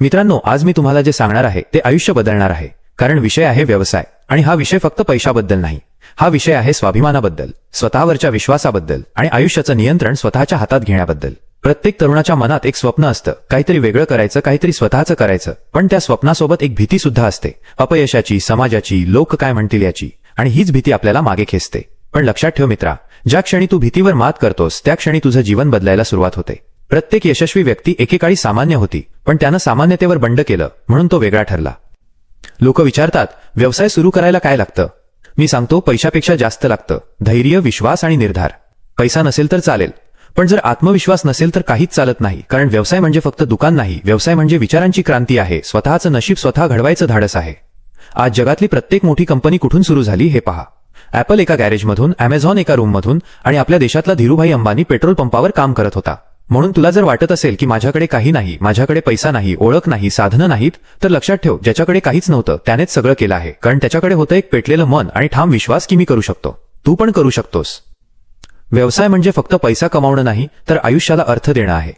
मित्रांनो आज मी तुम्हाला जे सांगणार आहे ते आयुष्य बदलणार आहे. कारण विषय आहे व्यवसाय. आणि हा विषय फक्त पैशाबद्दल नाही. हा विषय आहे स्वाभिमानाबद्दल स्वतःवरच्या विश्वासाबद्दल आणि आयुष्याचं नियंत्रण स्वतःच्या हातात घेण्याबद्दल. प्रत्येक तरुणाच्या मनात एक स्वप्न असतं. काहीतरी वेगळं करायचं काहीतरी स्वतःचं करायचं. पण त्या स्वप्नासोबत एक भीती सुद्धा असते. अपयशाची समाजाची लोक काय म्हणतील याची. आणि हीच भीती आपल्याला मागे खेचते. पण लक्षात ठेव मित्रा ज्या क्षणी तू भीतीवर मात करतोस त्या क्षणी तुझं जीवन बदलायला सुरुवात होते. प्रत्येक यशस्वी व्यक्ती एकेकाळी सामान्य होती. पण त्यानं सामान्यतेवर बंड केलं म्हणून तो वेगळा ठरला. लोक विचारतात व्यवसाय सुरू करायला काय लागतं? मी सांगतो पैशापेक्षा जास्त लागतं. धैर्य विश्वास आणि निर्धार. पैसा नसेल तर चालेल. पण जर आत्मविश्वास नसेल तर काहीच चालत नाही. कारण व्यवसाय म्हणजे फक्त दुकान नाही. व्यवसाय म्हणजे विचारांची क्रांती आहे. स्वतःचं नशीब स्वतः घडवायचं धाडस आहे. आज जगातली प्रत्येक मोठी कंपनी कुठून सुरू झाली हे पहा. ऍपल एका गॅरेजमधून अमेझॉन एका रूममधून आणि आपल्या देशातला धीरूभाई अंबानी पेट्रोल पंपावर काम करत होता. म्हणून तुला जर वाटत असेल की माझ्याकडे काही नाही माझ्याकडे पैसा नाही ओळख नाही साधनं नाहीत तर लक्षात ठेव ज्याच्याकडे काहीच नव्हतं त्यानेच सगळं केलं आहे. कारण त्याच्याकडे होतं एक पेटलेलं मन आणि ठाम विश्वास की मी करू शकतो. तू पण करू शकतोस. व्यवसाय म्हणजे फक्त पैसा कमावणं नाही तर आयुष्याला अर्थ देणं आहे.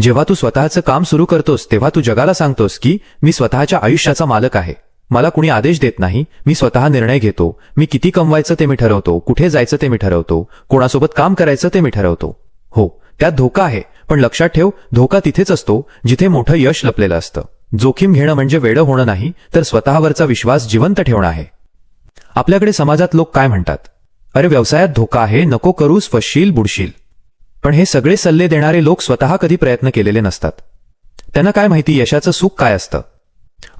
जेव्हा तू स्वतःचं काम सुरू करतोस तेव्हा तू जगाला सांगतोस की मी स्वतःच्या आयुष्याचा मालक आहे. मला कुणी आदेश देत नाही. मी स्वतः निर्णय घेतो. मी किती कमवायचं ते मी ठरवतो. कुठे जायचं ते मी ठरवतो. कोणासोबत काम करायचं ते मी ठरवतो. हो त्यात धोका आहे पण लक्षात ठेव धोका तिथेच असतो जिथे मोठं यश लपलेलं असतं. जोखीम घेणं म्हणजे वेडं होणं नाही तर स्वतःवरचा विश्वास जिवंत ठेवणं आहे. आपल्याकडे समाजात लोक काय म्हणतात? अरे व्यवसायात धोका आहे नको करूस फसशील बुडशील. पण हे सगळे सल्ले देणारे लोक स्वतः कधी प्रयत्न केलेले नसतात. त्यांना काय माहिती यशाचं सुख काय असतं?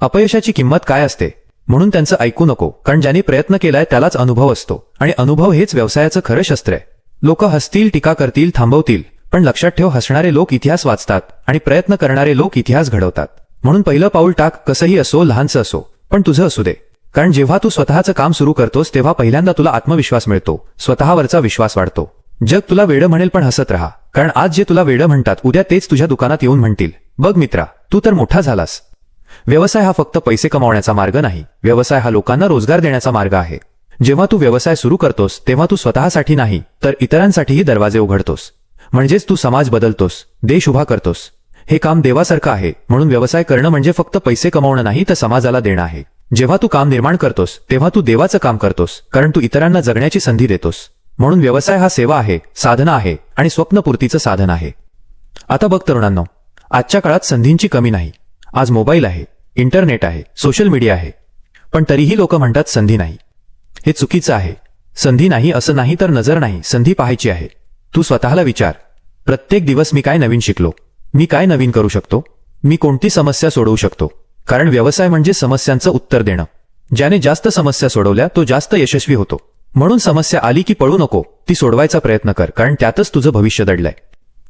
अपयशाची किंमत काय असते? म्हणून त्यांचं ऐकू नको कारण ज्यांनी प्रयत्न केलाय त्यालाच अनुभव असतो. आणि अनुभव हेच व्यवसायाचं खरं शस्त्र आहे. लोक हसतील टीका करतील थांबवतील पण लक्षात ठेव हसणारे लोक इतिहास वाचतात आणि प्रयत्न करणारे लोक इतिहास घडवतात. म्हणून पहिलं पाऊल टाक कसंही असो लहानसं असो पण तुझं असू दे. कारण जेव्हा तू स्वतःचं काम सुरू करतोस तेव्हा पहिल्यांदा तुला आत्मविश्वास मिळतो स्वतःवरचा विश्वास वाढतो. जग तुला वेडं म्हणेल पण हसत राहा. कारण आज जे तुला वेडं म्हणतात उद्या तेच तुझ्या दुकानात येऊन म्हणतील. बघ मित्रा तू तर मोठा झालास. व्यवसाय हा फक्त पैसे कमावण्याचा मार्ग नाही. व्यवसाय हा लोकांना रोजगार देण्याचा मार्ग आहे. जेव्हा तू व्यवसाय सुरू करतोस तेव्हा तू स्वतःसाठी नाही तर इतरांसाठीही दरवाजे उघडतोस. म्हणजेच तू समाज बदलतोस देश उभा करतोस. हे काम देवासारखं आहे म्हणून व्यवसाय करणं म्हणजे फक्त पैसे कमावणं नाही तर समाजाला देणं आहे. जेव्हा तू काम निर्माण करतोस तेव्हा तू देवाचं काम करतोस कारण तू इतरांना जगण्याची संधी देतोस. म्हणून व्यवसाय हा सेवा आहे साधना आहे आणि स्वप्नपूर्तीचं साधन आहे. आता बघ तरुणांनो आजच्या काळात संधींची कमी नाही. आज मोबाईल आहे इंटरनेट आहे सोशल मीडिया आहे. पण तरीही लोक म्हणतात संधी नाही. हे चुकीचं आहे. संधी नाही असं नाही तर नजर नाही संधी पाहायची आहे. तू स्वतःला विचार. प्रत्येक दिवस मी काय नवीन शिकलो? मी काय नवीन करू शकतो? मी कोणती समस्या सोडवू शकतो? कारण व्यवसाय म्हणजे समस्यांचं उत्तर देणं. ज्याने जास्त समस्या सोडवल्या तो जास्त यशस्वी होतो. म्हणून समस्या आली की पळू नको ती सोडवायचा प्रयत्न कर कारण त्यातच तुझं भविष्य दडलंय.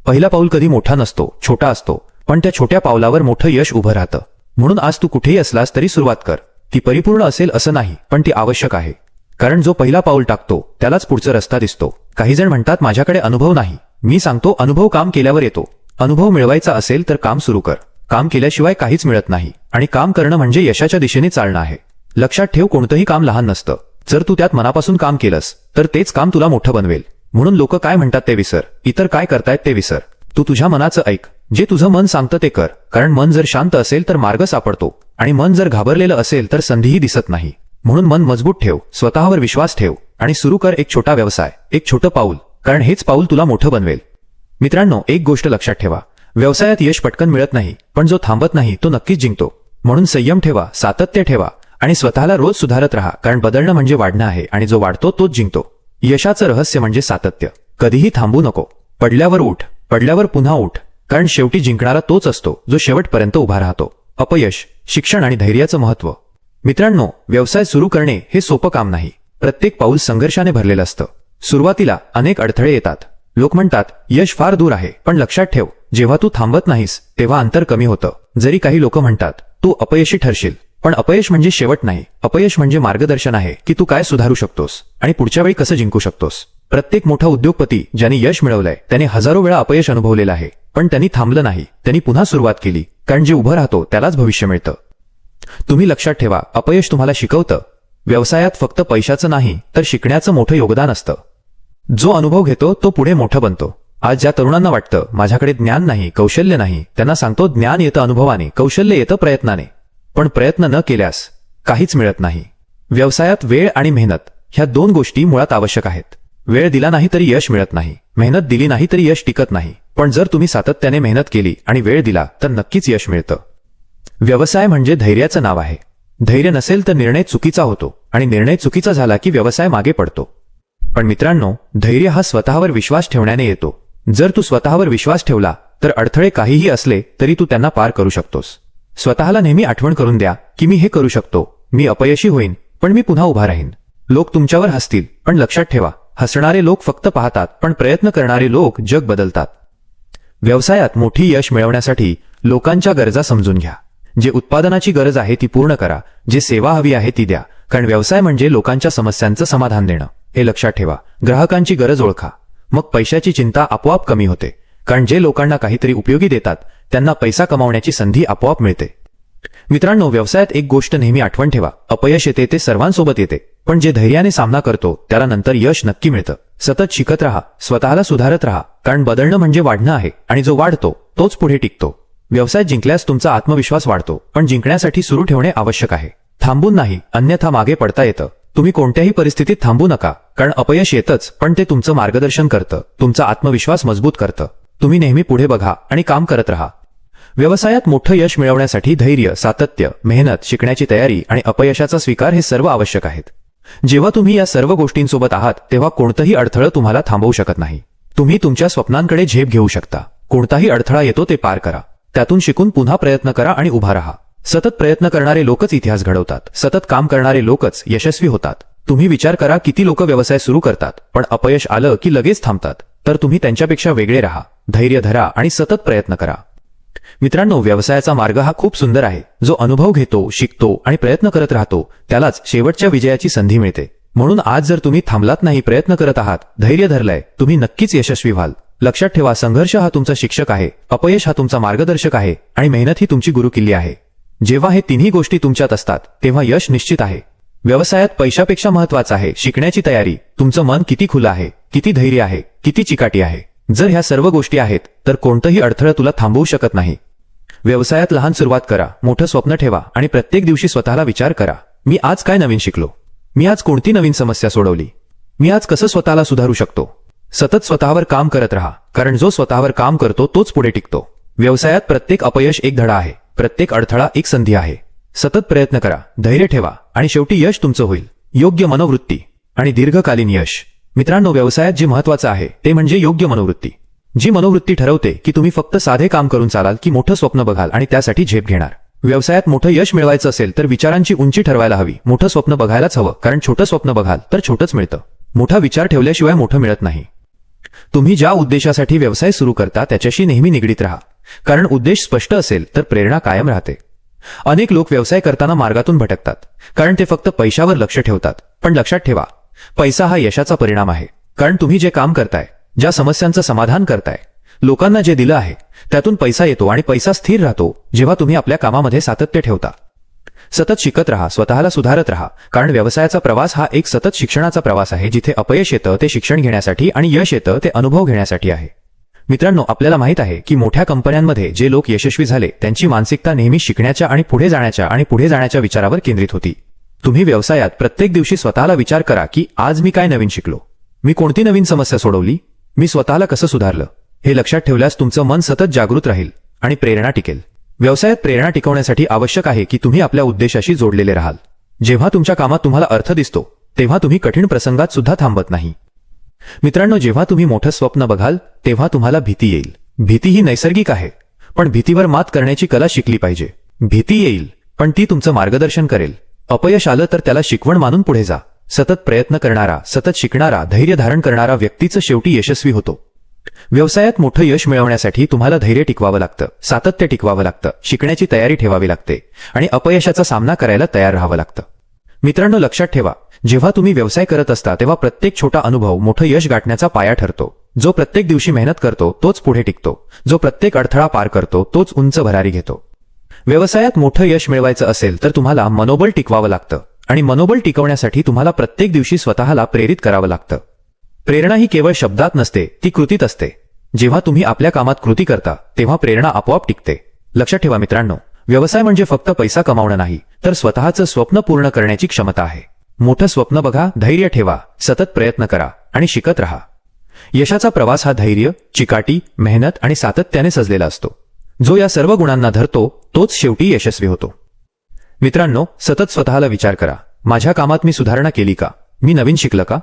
पहिला पाऊल कधी मोठा नसतो छोटा असतो पण त्या छोट्या पावलावर मोठं यश उभं राहतं. म्हणून आज तू कुठेही असलास तरी सुरुवात कर. ती परिपूर्ण असेल असं नाही पण ती आवश्यक आहे. कारण जो पहिला पाऊल टाकतो त्यालाच पुढचा रस्ता दिसतो. काही जण म्हणतात माझ्याकडे अनुभव नाही. मी सांगतो अनुभव काम केल्यावर येतो. अनुभव मिळवायचा असेल तर काम सुरू कर. काम केल्याशिवाय काहीच मिळत नाही. आणि काम करणं म्हणजे यशाच्या दिशेने चालणं आहे. लक्षात ठेव कोणतंही काम लहान नसतं. जर तू त्यात मनापासून काम केलंस तर तेच काम तुला मोठं बनवेल. म्हणून लोक काय म्हणतात ते विसर. इतर काय करतायत ते विसर. तू तुझ्या मनाचं ऐक. जे तुझं मन सांगतं ते कर. कारण मन जर शांत असेल तर मार्ग सापडतो. आणि मन जर घाबरलेलं असेल तर संधीही दिसत नाही. म्हणून मन मजबूत ठेव स्वतःवर विश्वास ठेव आणि सुरू कर एक छोटा व्यवसाय एक छोटं पाऊल कारण हेच पाऊल तुला मोठं बनवेल. मित्रांनो एक गोष्ट लक्षात ठेवा. व्यवसायात यश पटकन मिळत नाही पण जो थांबत नाही तो नक्कीच जिंकतो. म्हणून संयम ठेवा सातत्य ठेवा आणि स्वतःला रोज सुधारत राहा कारण बदलणं म्हणजे वाढणं आहे आणि जो वाढतो तोच जिंकतो. यशाचं रहस्य म्हणजे सातत्य. कधीही थांबू नको. पडल्यावर उठ पडल्यावर पुन्हा उठ कारण शेवटी जिंकणारा तोच असतो जो शेवटपर्यंत उभा राहतो. अपयश शिक्षण आणि धैर्याचं महत्त्व मित्रांनो व्यवसाय सुरू करणे हे सोपं काम नाही. प्रत्येक पाऊल संघर्षाने भरलेलं असतं. सुरुवातीला अनेक अडथळे येतात. लोक म्हणतात यश फार दूर आहे. पण लक्षात ठेव जेव्हा तू थांबत नाहीस तेव्हा अंतर कमी होतं. जरी काही लोक म्हणतात तू अपयशी ठरशील. पण अपयश म्हणजे शेवट नाही. अपयश म्हणजे मार्गदर्शन आहे की तू काय सुधारू शकतोस आणि पुढच्या वेळी कसं जिंकू शकतोस. प्रत्येक मोठा उद्योगपती ज्यांनी यश मिळवलंय त्याने हजारो वेळा अपयश अनुभवलेलं आहे. पण त्यांनी थांबलं नाही. त्यांनी पुन्हा सुरुवात केली. कारण जे उभं राहतो त्यालाच भविष्य मिळतं. तुम्ही लक्षात ठेवा अपयश तुम्हाला शिकवतं. व्यवसायात फक्त पैशाचं नाही तर शिकण्याचं मोठं योगदान असतं. जो अनुभव घेतो तो पुढे मोठं बनतो. आज ज्या तरुणांना वाटतं माझ्याकडे ज्ञान नाही कौशल्य नाही त्यांना सांगतो ज्ञान येतं अनुभवाने कौशल्य येतं प्रयत्नाने. पण प्रयत्न न केल्यास काहीच मिळत नाही. व्यवसायात वेळ आणि मेहनत ह्या दोन गोष्टी मुळात आवश्यक आहेत. वेळ दिला नाही तरी यश मिळत नाही मेहनत दिली नाही तरी यश टिकत नाही. पण जर तुम्ही सातत्याने मेहनत केली आणि वेळ दिला तर नक्कीच यश मिळतं. व्यवसाय म्हणजे धैर्याचं नाव आहे. धैर्य नसेल तर निर्णय चुकीचा होतो आणि निर्णय चुकीचा झाला की व्यवसाय मागे पडतो. पण मित्रांनो धैर्य हा स्वतःवर विश्वास ठेवण्याने येतो. जर तू स्वतःवर विश्वास ठेवला तर अडथळे काहीही असले तरी तू त्यांना पार करू शकतोस. स्वतःला नेहमी आठवण करून द्या की मी हे करू शकतो मी अपयशी होईन पण मी पुन्हा उभा राहीन. लोक तुमच्यावर हसतील पण लक्षात ठेवा हसणारे लोक फक्त पाहतात पण प्रयत्न करणारे लोक जग बदलतात. व्यवसायात मोठी यश मिळवण्यासाठी लोकांच्या गरजा समजून घ्या. जे उत्पादनाची गरज आहे ती पूर्ण करा जे सेवा हवी आहे ती द्या. कारण व्यवसाय म्हणजे लोकांच्या समस्यांचं समाधान देणं. हे लक्षात ठेवा ग्राहकांची गरज ओळखा. मग पैशाची चिंता आपोआप कमी होते. कारण जे लोकांना काहीतरी उपयोगी देतात त्यांना पैसा कमावण्याची संधी आपोआप मिळते. मित्रांनो व्यवसायात एक गोष्ट नेहमी आठवण ठेवा. अपयश येते ते सर्वांसोबत येते. पण जे धैर्याने सामना करतो त्याला नंतर यश नक्की मिळतं. सतत शिकत राहा स्वतःला सुधारत राहा. कारण बदलणं म्हणजे वाढणं आहे. आणि जो वाढतो तोच पुढे टिकतो. व्यवसाय जिंकल्यास तुमचा आत्मविश्वास वाढतो पण जिंकण्यासाठी सुरू ठेवणे आवश्यक आहे. थांबून नाही अन्यथा मागे पडता येतं. तुम्ही कोणत्याही परिस्थितीत थांबू नका कारण अपयश येतच पण ते तुमचं मार्गदर्शन करतं तुमचा आत्मविश्वास मजबूत करतं. तुम्ही नेहमी पुढे बघा आणि काम करत राहा. व्यवसायात मोठं यश मिळवण्यासाठी धैर्य सातत्य मेहनत शिकण्याची तयारी आणि अपयशाचा स्वीकार हे सर्व आवश्यक आहेत. जेव्हा तुम्ही या सर्व गोष्टींसोबत आहात तेव्हा कोणतंही अडथळं तुम्हाला थांबवू शकत नाही. तुम्ही तुमच्या स्वप्नांकडे झेप घेऊ शकता. कोणताही अडथळा येतो ते पार करा. त्यातून शिकून पुन्हा प्रयत्न करा आणि उभा राहा. सतत प्रयत्न करणारे लोकच इतिहास घडवतात. सतत काम करणारे लोकच यशस्वी होतात. तुम्ही विचार करा किती लोक व्यवसाय सुरू करतात पण अपयश आलं की लगेच थांबतात. तर तुम्ही त्यांच्यापेक्षा वेगळे राहा. धैर्य धरा आणि सतत प्रयत्न करा. मित्रांनो व्यवसायाचा मार्ग हा खूप सुंदर आहे. जो अनुभव घेतो शिकतो आणि प्रयत्न करत राहतो त्यालाच शेवटच्या विजयाची संधी मिळते. म्हणून आज जर तुम्ही थांबलात नाही प्रयत्न करत आहात धैर्य धरलंय तुम्ही नक्कीच यशस्वी व्हाल. लक्षात ठेवा संघर्ष हा तुमचा शिक्षक आहे अपयश हा तुमचा मार्गदर्शक आहे आणि मेहनत ही तुमची गुरुकिल्ली आहे. जेव्हा हे तिन्ही गोष्टी तुमच्यात असतात तेव्हा यश निश्चित आहे. व्यवसायात पैशापेक्षा महत्वाचं आहे शिकण्याची तयारी तुमचं मन किती खुलं आहे किती धैर्य आहे किती चिकाटी आहे. जर ह्या सर्व गोष्टी आहेत तर कोणतंही अडथळं तुला थांबवू शकत नाही. व्यवसायात लहान सुरुवात करा मोठं स्वप्न ठेवा आणि प्रत्येक दिवशी स्वतःला विचार करा मी आज काय नवीन शिकलो? मी आज कोणती नवीन समस्या सोडवली? मी आज कसं स्वतःला सुधारू शकतो? सतत स्वतःवर काम करत राहा कारण जो स्वतःवर काम करतो तोच पुढे टिकतो. व्यवसायात प्रत्येक अपयश एक धडा आहे प्रत्येक अडथळा एक संधी आहे. सतत प्रयत्न करा धैर्य ठेवा आणि शेवटी यश तुमचं होईल. योग्य मनोवृत्ती आणि दीर्घकालीन यश. मित्रांनो व्यवसायात जे महत्वाचं आहे ते म्हणजे योग्य मनोवृत्ती. जी मनोवृत्ती ठरवते की तुम्ही फक्त साधे काम करून चालाल की मोठं स्वप्न बघाल आणि त्यासाठी झेप घेणार. व्यवसायात मोठं यश मिळवायचं असेल तर विचारांची उंची ठरवायला हवी. मोठं स्वप्न बघायलाच हवं कारण छोटं स्वप्न बघाल तर छोटंच मिळतं. मोठा विचार ठेवल्याशिवाय मोठं मिळत नाही. तुम्ही ज्या उद्देशासाठी व्यवसाय सुरू करता त्याच्याशी नेहमी निगडीत राहा. कारण उद्देश स्पष्ट असेल तर प्रेरणा कायम राहते. अनेक लोक व्यवसाय करताना मार्गातून भटकतात. कारण ते फक्त पैशावर लक्ष ठेवतात. पण लक्षात ठेवा पैसा हा यशाचा परिणाम आहे. कारण तुम्ही जे काम करताय ज्या समस्यांचं समाधान करताय लोकांना जे दिलं आहे त्यातून पैसा येतो आणि पैसा स्थिर राहतो जेव्हा तुम्ही आपल्या कामामध्ये सातत्य ठेवता. सतत शिकत राहा स्वतःला सुधारत राहा. कारण व्यवसायाचा प्रवास हा एक सतत शिक्षणाचा प्रवास आहे जिथे अपयश येतं ते शिक्षण घेण्यासाठी आणि यश येतं ते अनुभव घेण्यासाठी आहे. मित्रांनो आपल्याला माहीत आहे की मोठ्या कंपन्यांमध्ये जे लोक यशस्वी झाले त्यांची मानसिकता नेहमी शिकण्याच्या आणि पुढे जाण्याच्या आणि पुढे जाण्याच्या विचारावर केंद्रित होती. तुम्ही व्यवसायात प्रत्येक दिवशी स्वतःला विचार करा की आज मी काय नवीन शिकलो? मी कोणती नवीन समस्या सोडवली? मी स्वतःला कसं सुधारलं? हे लक्षात ठेवल्यास तुमचं मन सतत जागृत राहील आणि प्रेरणा टिकेल. व्यवसायात प्रेरणा टिकवण्यासाठी आवश्यक आहे की तुम्ही आपल्या उद्देशाशी जोडलेले राहाल. जेव्हा तुमच्या कामात तुम्हाला अर्थ दिसतो तेव्हा तुम्ही कठीण प्रसंगात सुद्धा थांबत नाही. मित्रांनो जेव्हा तुम्ही मोठं स्वप्न बघाल तेव्हा तुम्हाला भीती येईल. भीती ही नैसर्गिक आहे पण भीतीवर मात करण्याची कला शिकली पाहिजे. भीती येईल पण ती तुमचं मार्गदर्शन करेल. अपयश आलं तर त्याला शिकवण मानून पुढे जा. सतत प्रयत्न करणारा सतत शिकणारा धैर्य धारण करणारा व्यक्तीचं शेवटी यशस्वी होतो. व्यवसायात मोठं यश मिळवण्यासाठी तुम्हाला धैर्य टिकवावं लागतं सातत्य टिकवावं लागतं शिकण्याची तयारी ठेवावी लागते आणि अपयशाचा सामना करायला तयार राहावं लागतं. मित्रांनो लक्षात ठेवा जेव्हा तुम्ही व्यवसाय करत असता तेव्हा प्रत्येक छोटा अनुभव मोठं यश गाठण्याचा पाया ठरतो. जो प्रत्येक दिवशी मेहनत करतो तोच पुढे टिकतो. जो प्रत्येक अडथळा पार करतो तोच उंच भरारी घेतो. व्यवसायात मोठं यश मिळवायचं असेल तर तुम्हाला मनोबल टिकवावं लागतं आणि मनोबल टिकवण्यासाठी तुम्हाला प्रत्येक दिवशी स्वतःला प्रेरित करावं लागतं. प्रेरणा ही केवळ शब्दात नसते ती कृतीत असते. जेव्हा तुम्ही आपल्या कामात कृती करता तेव्हा प्रेरणा आपोआप टिकते. लक्षात ठेवा मित्रांनो व्यवसाय म्हणजे फक्त पैसा कमावणं नाही तर स्वतःचं स्वप्न पूर्ण करण्याची क्षमता आहे. मोठं स्वप्न बघा धैर्य ठेवा सतत प्रयत्न करा आणि शिकत राहा. यशाचा प्रवास हा धैर्य चिकाटी मेहनत आणि सातत्याने सजलेला असतो. जो या सर्व गुणांना धरतो तोच शेवटी यशस्वी होतो. मित्रांनो सतत स्वतःला विचार करा. माझ्या कामात मी सुधारणा केली का? मी नवीन शिकलं का?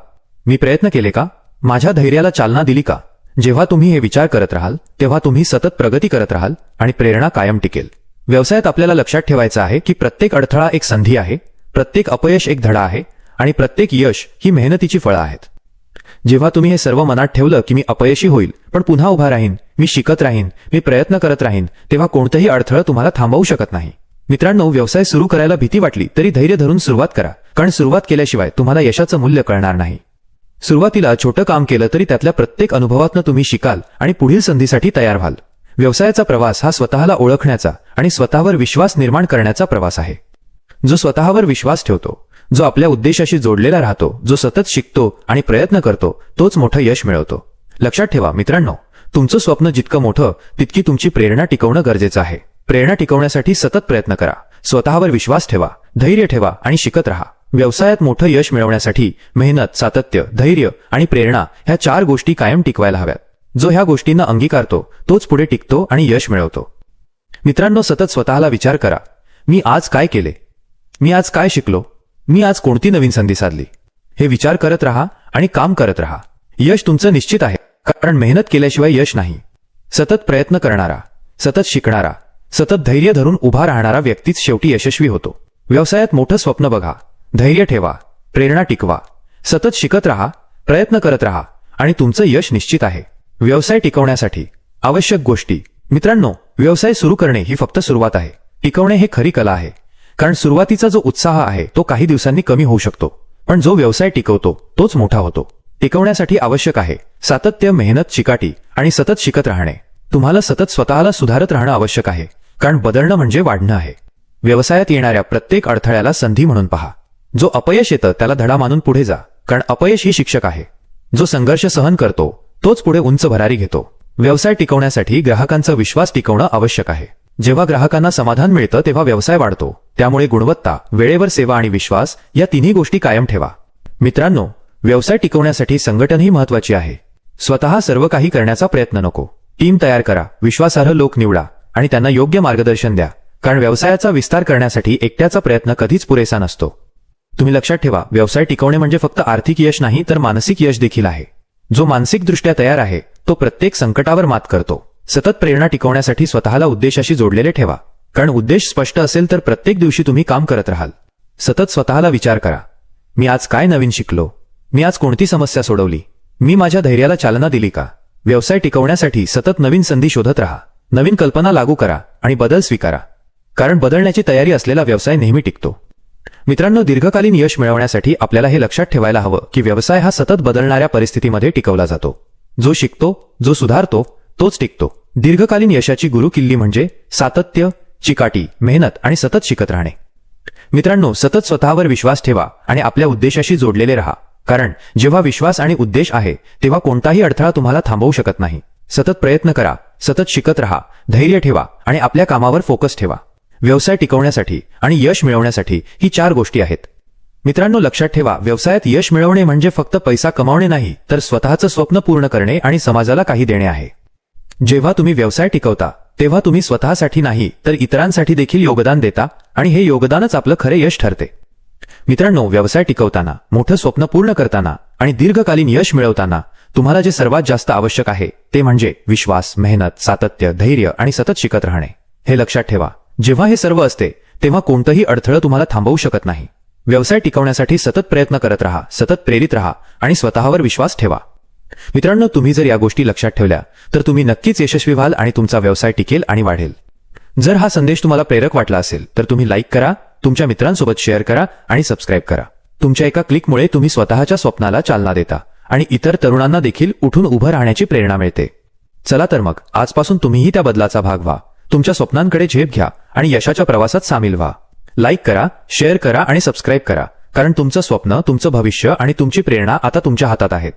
मी प्रयत्न केले का? माझ्या धैर्याला चालना दिली का? जेव्हा तुम्ही हे विचार करत राहाल तेव्हा तुम्ही सतत प्रगती करत राहाल आणि प्रेरणा कायम टिकेल. व्यवसायात आपल्याला लक्षात ठेवायचं आहे की प्रत्येक अडथळा एक संधी आहे प्रत्येक अपयश एक धडा आहे आणि प्रत्येक यश ही मेहनतीची फळं आहेत. जेव्हा तुम्ही हे सर्व मनात ठेवलं की मी अपयशी होईल पण पुन्हा उभा राहीन मी शिकत राहीन मी प्रयत्न करत राहीन तेव्हा कोणतंही अडथळं तुम्हाला थांबवू शकत नाही. मित्रांनो व्यवसाय सुरू करायला भीती वाटली तरी धैर्य धरून सुरुवात करा. कारण सुरुवात केल्याशिवाय तुम्हाला यशाचं मूल्य कळणार नाही. सुरुवातीला छोटं काम केलं तरी त्यातल्या प्रत्येक अनुभवातनं तुम्ही शिकाल आणि पुढील संधीसाठी तयार व्हाल. व्यवसायाचा प्रवास हा स्वतःला ओळखण्याचा आणि स्वतःवर विश्वास निर्माण करण्याचा प्रवास आहे. जो स्वतःवर विश्वास ठेवतो जो आपल्या उद्देशाशी जोडलेला राहतो जो सतत शिकतो आणि प्रयत्न करतो तोच मोठं यश मिळवतो. लक्षात ठेवा मित्रांनो तुमचं स्वप्न जितकं मोठं तितकी तुमची प्रेरणा टिकवणं गरजेचं आहे. प्रेरणा टिकवण्यासाठी सतत प्रयत्न करा. स्वतःवर विश्वास ठेवा धैर्य ठेवा आणि शिकत राहा. व्यवसायात मोठं यश मिळवण्यासाठी मेहनत सातत्य धैर्य आणि प्रेरणा ह्या चार गोष्टी कायम टिकवायला हव्यात. जो ह्या गोष्टींना अंगीकारतो तोच पुढे टिकतो आणि यश मिळवतो. मित्रांनो सतत स्वतःला विचार करा. मी आज काय केले? मी आज काय शिकलो? मी आज कोणती नवीन संधी साधली? हे विचार करत राहा आणि काम करत राहा. यश तुमचं निश्चित आहे कारण मेहनत केल्याशिवाय यश नाही. सतत प्रयत्न करणारा सतत शिकणारा सतत धैर्य धरून उभा राहणारा व्यक्तीच शेवटी यशस्वी होतो. व्यवसायात मोठं स्वप्न बघा. धैर्य ठेवा प्रेरणा टिकवा सतत शिकत राहा प्रयत्न करत राहा आणि तुमचं यश निश्चित आहे. व्यवसाय टिकवण्यासाठी आवश्यक गोष्टी. मित्रांनो व्यवसाय सुरू करणे ही फक्त सुरुवात आहे. टिकवणे हे खरी कला आहे. कारण सुरुवातीचा जो उत्साह आहे तो काही दिवसांनी कमी होऊ शकतो. पण जो व्यवसाय टिकवतो तोच मोठा होतो. टिकवण्यासाठी आवश्यक आहे सातत्य मेहनत चिकाटी आणि सतत शिकत राहणे. तुम्हाला सतत स्वतःला सुधारत राहणं आवश्यक आहे कारण बदलणं म्हणजे वाढणं आहे. व्यवसायात येणाऱ्या प्रत्येक अडथळ्याला संधी म्हणून पहा. जो अपयश येतं त्याला धडा मानून पुढे जा कारण अपयश ही शिक्षक आहे. जो संघर्ष सहन करतो तोच पुढे उंच भरारी घेतो. व्यवसाय टिकवण्यासाठी ग्राहकांचा विश्वास टिकवणं आवश्यक आहे. जेव्हा ग्राहकांना समाधान मिळतं तेव्हा व्यवसाय वाढतो. त्यामुळे गुणवत्ता वेळेवर सेवा आणि विश्वास या तिन्ही गोष्टी कायम ठेवा. मित्रांनो व्यवसाय टिकवण्यासाठी संघटनही महत्वाची आहे. स्वतः सर्व काही करण्याचा प्रयत्न नको. टीम तयार करा विश्वासार्ह लोक निवडा आणि त्यांना योग्य मार्गदर्शन द्या. कारण व्यवसायाचा विस्तार करण्यासाठी एकट्याचा प्रयत्न कधीच पुरेसा नसतो. तुम्ही लक्षात ठेवा व्यवसाय टिकवणे म्हणजे फक्त आर्थिक यश नाही तर मानसिक यश देखील आहे. जो मानसिकदृष्ट्या तयार आहे तो प्रत्येक संकटावर मात करतो. सतत प्रेरणा टिकवण्यासाठी स्वतःला उद्देशाशी जोडलेले ठेवा. कारण उद्देश स्पष्ट असेल तर प्रत्येक दिवशी तुम्ही काम करत राहाल. सतत स्वतःला विचार करा. मी आज काय नवीन शिकलो? मी आज कोणती समस्या सोडवली? मी माझ्या धैर्याला चालना दिली का? व्यवसाय टिकवण्यासाठी सतत नवीन संधी शोधत राहा. नवीन कल्पना लागू करा आणि बदल स्वीकारा. कारण बदलण्याची तयारी असलेला व्यवसाय नेहमी टिकतो. मित्रांनो दीर्घकालीन यश मिळवण्यासाठी आपल्याला हे लक्षात ठेवायला हवं की व्यवसाय हा सतत बदलणाऱ्या परिस्थितीमध्ये टिकवला जातो. जो शिकतो जो सुधारतो तोच टिकतो. दीर्घकालीन यशाची गुरुकिल्ली म्हणजे सातत्य चिकाटी मेहनत आणि सतत शिकत राहणे. मित्रांनो सतत स्वतःवर विश्वास ठेवा आणि आपल्या उद्देशाशी जोडलेले राहा. कारण जेव्हा विश्वास आणि उद्देश आहे तेव्हा कोणताही अडथळा तुम्हाला थांबवू शकत नाही. सतत प्रयत्न करा सतत शिकत राहा धैर्य ठेवा आणि आपल्या कामावर फोकस ठेवा. व्यवसाय टिकवण्यासाठी आणि यश मिळवण्यासाठी ही चार गोष्टी आहेत. मित्रांनो लक्षात ठेवा व्यवसायात यश मिळवणे म्हणजे फक्त पैसा कमावणे नाही तर स्वतःचं स्वप्न पूर्ण करणे आणि समाजाला काही देणे आहे. जेव्हा तुम्ही व्यवसाय टिकवता तेव्हा तुम्ही स्वतःसाठी नाही तर इतरांसाठी देखील योगदान देता आणि हे योगदानच आपलं खरे यश ठरते. मित्रांनो व्यवसाय टिकवताना मोठं स्वप्न पूर्ण करताना आणि दीर्घकालीन यश मिळवताना तुम्हाला जे सर्वात जास्त आवश्यक आहे ते म्हणजे विश्वास मेहनत सातत्य धैर्य आणि सतत शिकत राहणे. हे लक्षात ठेवा जेव्हा हे सर्व असते तेव्हा कोणतंही अडथळं तुम्हाला थांबवू शकत नाही. व्यवसाय टिकवण्यासाठी सतत प्रयत्न करत राहा सतत प्रेरित राहा आणि स्वतःवर विश्वास ठेवा. मित्रांनो तुम्ही जर या गोष्टी लक्षात ठेवल्या तर तुम्ही नक्कीच यशस्वी व्हाल आणि तुमचा व्यवसाय टिकेल आणि वाढेल. जर हा संदेश तुम्हाला प्रेरक वाटला असेल तर तुम्ही लाईक करा तुमच्या मित्रांसोबत शेअर करा आणि सबस्क्राईब करा. तुमच्या एका क्लिकमुळे तुम्ही स्वतःच्या स्वप्नाला चालना देता आणि इतर तरुणांना देखील उठून उभं राहण्याची प्रेरणा मिळते. चला तर मग आजपासून तुम्हीही त्या बदलाचा भाग व्हा. तुमच्या स्वप्नांकडे झेप घ्या आणि यशाच्या प्रवासात सामील व्हा. लाईक करा शेअर करा आणि सबस्क्राईब करा. कारण तुमचं स्वप्न तुमचं भविष्य आणि तुमची प्रेरणा आता तुमच्या हातात आहेत.